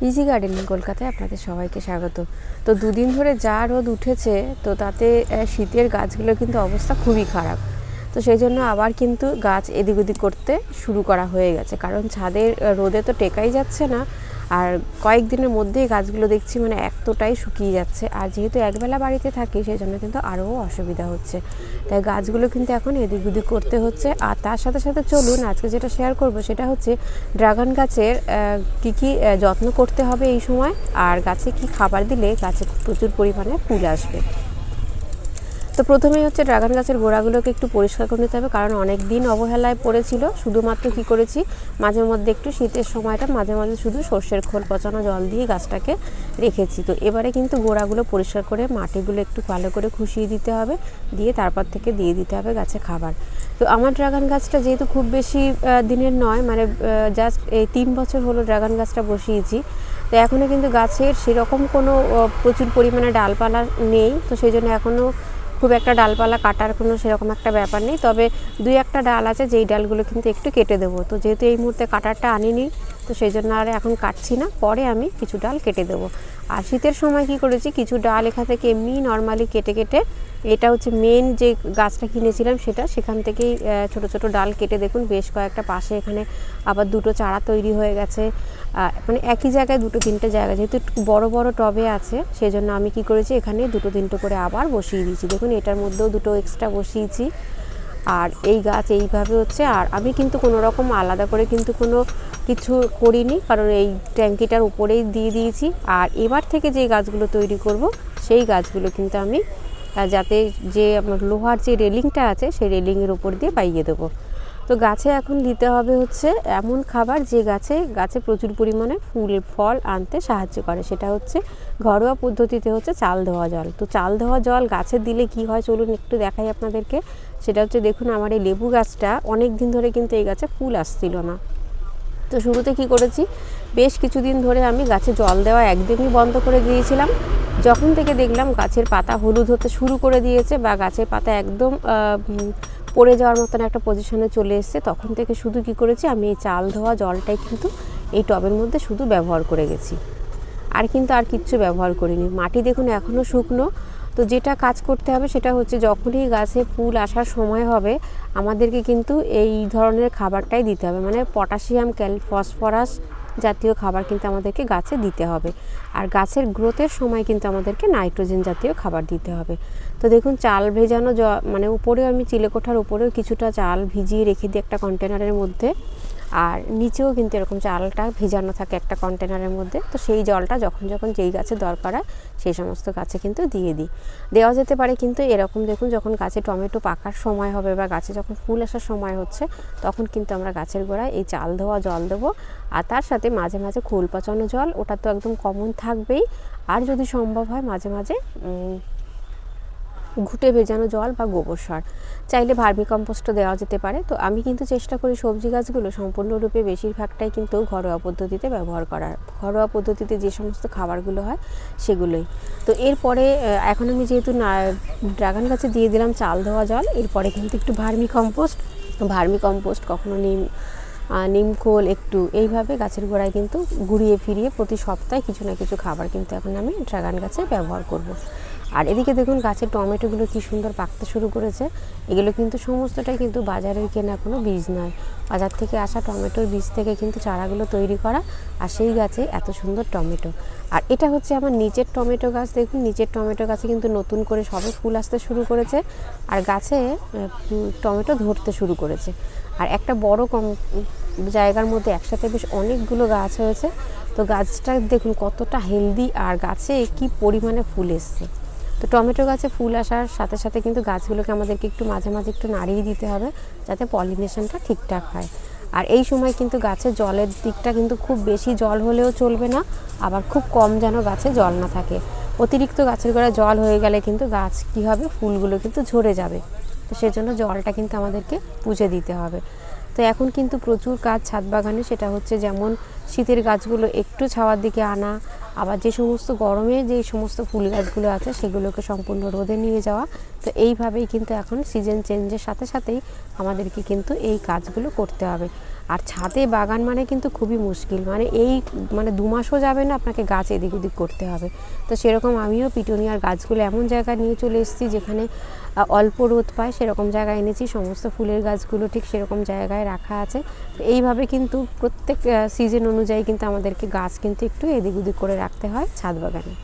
Easy gardening কলকাতায় আপনাদের সবাইকে স্বাগত। তো দুদিন ধরে যা রোদ উঠেছে, তো তাতে শীতের গাছগুলো কিন্তু অবস্থা খুবই খারাপ। তো সেই জন্য আবার কিন্তু গাছ এদিক ওদিক করতে শুরু করা হয়ে গেছে। কারণ ছাদের রোদে তো টেকাই যাচ্ছে না। আর কয়েকদিনের মধ্যেই গাছগুলো দেখছি মানে এতটাই শুকিয়ে যাচ্ছে। আর যেহেতু একবেলা বাড়িতে থাকি সেই জন্য কিন্তু আরও অসুবিধা হচ্ছে। তাই গাছগুলো কিন্তু এখন এদিক ওদিক করতে হচ্ছে। আর তার সাথে সাথে চলুন, আজকে যেটা শেয়ার করব সেটা হচ্ছে ড্রাগন গাছের কি কি যত্ন করতে হবে এই সময়? আর গাছে কি খাবার দিলে গাছে প্রচুর পরিমাণে ফুল আসবে? তো প্রথমেই হচ্ছে ড্রাগন গাছের গোড়াগুলোকে একটু পরিষ্কার করে নিতে হবে, কারণ অনেক দিন অবহেলায় পড়েছিল। শুধুমাত্র কি করেছি, মাঝে মধ্যে একটু শীতের সময়টা মাঝে মাঝে শুধু সর্ষের খোল, পচানো জল দিয়ে গাছটাকে রেখেছি। তো এবারে কিন্তু গোড়াগুলো পরিষ্কার করে মাটিগুলো একটু ভালো করে খুশিয়ে দিতে হবে, দিয়ে তারপর থেকে দিয়ে দিতে হবে গাছে খাবার। তো আমার ড্রাগন গাছটা যেহেতু খুব বেশি দিনের নয় মানে জাস্ট এই তিন বছর হলো ড্রাগন গাছটা বসিয়েছি। তো এখনও কিন্তু গাছের সেরকম কোনো প্রচুর পরিমাণে ডালপালা নেই, তো সেই জন্য এখনও খুব একটা ডালপালা কাটার কোনো সেরকম একটা ব্যাপার নেই। তবে দুই একটা ডাল আছে, যেই ডালগুলো কিন্তু একটু কেটে দেবো। তো যেহেতু এই মুহূর্তে কাটারটা আনিনি, তো সেই জন্য আর এখন কাটছি না। পরে আমি কিছু ডাল কেটে দেবো। আর শীতের সময় কি করেছি, কিছু ডাল এখান থেকে এমনি নর্মালি কেটে কেটে এটা হচ্ছে মেন যে গাছটা কিনেছিলাম সেটা, সেখান থেকেই ছোট ছোট ডাল কেটে দেখুন, বেশ কয়েকটা পাশে এখানে আবার দুটো চারা তৈরি হয়ে গেছে। মানে একই জায়গায় দুটো তিনটে জায়গা, যেহেতু বড় বড় টবে আছে সেই জন্য আমি কি করেছি, এখানে দুটো তিনটে করে আবার বসিয়ে দিয়েছি। দেখুন, এটার মধ্যেও দুটো এক্সট্রা বসিয়েছি। আর এই গাছ এইভাবে হচ্ছে, আর আমি কিন্তু কোনো রকম আলাদা করে কিন্তু কোনো কিছু করিনি, কারণ এই ট্যাঙ্কিটার উপরেই দিয়ে দিয়েছি। আর এবার থেকে যে গাছগুলো তৈরি করব, সেই গাছগুলো কিন্তু আমি যাতে যে আমার লোহার যে রেলিংটা আছে, সেই রেলিংয়ের উপর দিয়ে পাইয়ে দেবো। তো গাছে এখন দিতে হবে হচ্ছে এমন খাবার যে গাছে গাছে প্রচুর পরিমাণে ফুল, ফল আনতে সাহায্য করে। সেটা হচ্ছে ঘরোয়া পদ্ধতিতে হচ্ছে চাল ধোয়া জল। তো চাল ধোয়া জল গাছে দিলে কি হয়? চলুন একটু দেখাই আপনাদেরকে। সেটা হচ্ছে দেখুন, আমার এই লেবু গাছটা অনেক দিন ধরে কিন্তু এই গাছে ফুল আসছিল না। তো শুরুতে কি করেছি? বেশ কিছুদিন ধরে আমি গাছে জল দেওয়া একদমই বন্ধ করে দিয়েছিলাম। যখন থেকে দেখলাম গাছের পাতা হলুদ হতে শুরু করে দিয়েছে বা গাছের পাতা একদম পড়ে যাওয়ার মতন একটা পজিশনে চলে এসেছে, তখন থেকে শুধু কি করেছি আমি এই চাল ধোয়া জলটাই কিন্তু এই টবের মধ্যে শুধু ব্যবহার করে গেছি। আর কিন্তু আর কিচ্ছু ব্যবহার করিনি। মাটি দেখুন এখনও শুকনো। তো যেটা কাজ করতে হবে সেটা হচ্ছে যখনই গাছে ফুল আসার সময় হবে, আমাদেরকে কিন্তু এই ধরনের খাবারটাই দিতে হবে। মানে পটাশিয়াম, ক্যাল, ফসফরাস জাতীয় খাবার কিন্তু আমাদেরকে গাছে দিতে হবে। আর গাছের গ্রোথের সময় কিন্তু আমাদেরকে নাইট্রোজেন জাতীয় খাবার দিতে হবে। তো দেখুন, চাল ভেজানো মানে উপরেও আমি চিলেকোঠার উপরেও কিছুটা চাল ভিজিয়ে রেখে দিই একটা কন্টেনারের মধ্যে। আর নিচেও কিন্তু এরকম চালটা ভিজানো থাকে একটা কন্টেনারের মধ্যে। তো সেই জলটা যখন যখন যেই গাছে দরকার হয়, সেই সমস্ত গাছে কিন্তু দিয়ে দিই। দেওয়া যেতে পারে কিন্তু এরকম দেখুন যখন গাছে টমেটো পাকার সময় হবে বা গাছে যখন ফুল আসার সময় হচ্ছে, তখন কিন্তু আমরা গাছের গোড়ায় এই চাল ধোয়া জল দেবো। আর তার সাথে মাঝে মাঝে খোল পচানো জল, ওটা তো একদম কমন থাকবেই। আর যদি সম্ভব হয় মাঝে মাঝে ঘুটে ভেজানো জল বা গোবর সার। চাইলে ভার্মি কম্পোস্টও দেওয়া যেতে পারে। তো আমি কিন্তু চেষ্টা করি সবজি গাছগুলো সম্পূর্ণরূপে বেশিরভাগটাই কিন্তু ঘরোয়া পদ্ধতিতে ব্যবহার করার। ঘরোয়া পদ্ধতিতে যে সমস্ত খাবারগুলো হয়, সেগুলোই। তো এরপরে এখন আমি যেহেতু ড্রাগন গাছে দিয়ে দিলাম চাল ধোয়া জল, এরপরে কিন্তু একটু ভার্মি কম্পোস্ট ভার্মি কম্পোস্ট কখনো নিম নিমকোল একটু এইভাবে গাছের গোড়ায় কিন্তু ঘুরিয়ে ফিরিয়ে প্রতি সপ্তাহে কিছু না কিছু খাবার কিন্তু এখন আমি ড্রাগন গাছে ব্যবহার করব। আর এদিকে দেখুন গাছের টমেটোগুলো কি সুন্দর পাকতে শুরু করেছে। এগুলো কিন্তু সমস্তটাই কিন্তু বাজারের কেনা কোনো বীজ নয়। বাজার থেকে আসা টমেটোর বীজ থেকে কিন্তু চারাগুলো তৈরি করা আর সেই গাছে এত সুন্দর টমেটো। আর এটা হচ্ছে আমার নিচের টমেটো গাছ। দেখুন নিচের টমেটো গাছে কিন্তু নতুন করে সবে ফুল আসতে শুরু করেছে আর গাছে টমেটো ধরতে শুরু করেছে। আর একটা বড় কম জায়গার মধ্যে একসাথে বেশ অনেকগুলো গাছ হয়েছে। তো গাছটা দেখুন কতটা হেলদি আর গাছে কি পরিমাণে ফুল এসছে। তো টমেটো গাছে ফুল আসার সাথে সাথে কিন্তু গাছগুলোকে আমাদেরকে একটু মাঝে মাঝে একটু নাড়িয়ে দিতে হবে যাতে পলিনেশনটা ঠিকঠাক হয়। আর এই সময় কিন্তু গাছে জলের দিকটা কিন্তু খুব বেশি জল হলেও চলবে না, আবার খুব কম যেন গাছে জল না থাকে। অতিরিক্ত গাছের গোড়ায় জল হয়ে গেলে কিন্তু গাছ কী হবে? ফুলগুলো কিন্তু ঝরে যাবে। তো সেজন্য জলটা কিন্তু আমাদেরকে পুজে দিতে হবে। তো এখন কিন্তু প্রচুর কাজ ছাদ বাগানে, সেটা হচ্ছে যেমন শীতের গাছগুলো একটু ছাওয়ার দিকে আনা আবার যে সমস্ত গরমে যে সমস্ত ফুল গাছগুলো আছে সেগুলোকে সম্পূর্ণ রোদে নিয়ে যাওয়া। তো এইভাবেই কিন্তু এখন সিজন চেঞ্জের সাথে সাথেই আমাদেরকে কিন্তু এই কাজগুলো করতে হবে। আর ছাদে বাগান মানে কিন্তু খুবই মুশকিল। মানে এই মানে দু মাসও যাবে না আপনাকে গাছ এদিক ওদিক করতে হবে। তো সেরকম আমিও পিটুনিয়ার গাছগুলো এমন জায়গায় নিয়ে চলে এসেছি যেখানে অল্প রোদ পায়, সেরকম জায়গায় এনেছি। সমস্ত ফুলের গাছগুলো ঠিক সেরকম জায়গায় রাখা আছে। এইভাবে কিন্তু প্রত্যেক সিজন অনুযায়ী কিন্তু আমাদেরকে গাছ কিন্তু একটু এদিক ওদিক করে রাখতে হয় ছাদ বাগানে।